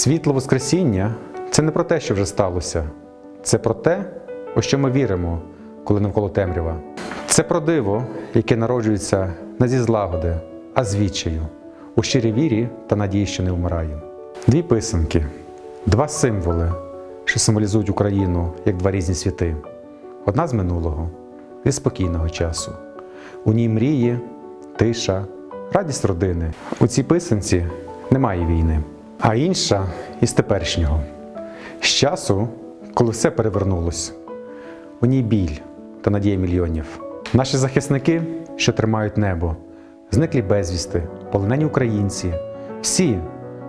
Світло Воскресіння це не про те, що вже сталося. Це про те, у що ми віримо, коли навколо темрява. Це про диво, яке народжується не зі злагоди, а з відчаю, у щирій вірі та надії, що не вмирає. Дві писанки, два символи, що символізують Україну як два різні світи. Одна з минулого, зі спокійного часу. У ній мрії, тиша, радість родини. У цій писанці немає війни, а інша із теперішнього. З часу, коли все перевернулось, у ній біль та надія мільйонів. Наші захисники, що тримають небо, зниклі безвісти, полонені українці, всі,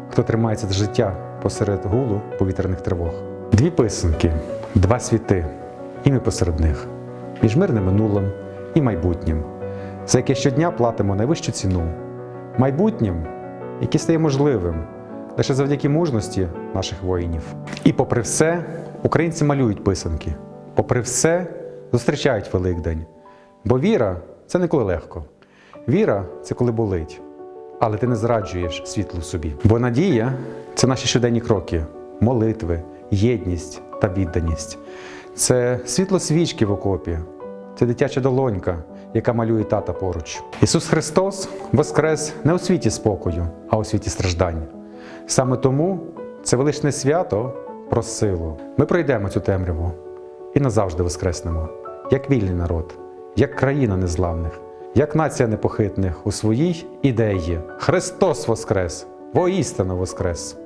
хто тримається за життя посеред гулу повітряних тривог. Дві писанки, два світи, і ми посеред них, між мирним минулим і майбутнім, за яке щодня платимо найвищу ціну, майбутнім, яке стає можливим лише завдяки мужності наших воїнів. І попри все, українці малюють писанки, попри все, зустрічають Великдень. Бо віра це не коли легко. Віра це коли болить. Але ти не зраджуєш світло в собі. Бо надія це наші щоденні кроки, молитви, єдність та відданість. Це світло свічки в окопі, це дитяча долонька, яка малює тата поруч. Ісус Христос воскрес не у світі спокою, а у світі страждань. Саме тому це величне свято про силу. Ми пройдемо цю темряву і назавжди воскреснемо, як вільний народ, як країна незламних, як нація непохитних у своїй ідеї. Христос воскрес! Воістину воскрес!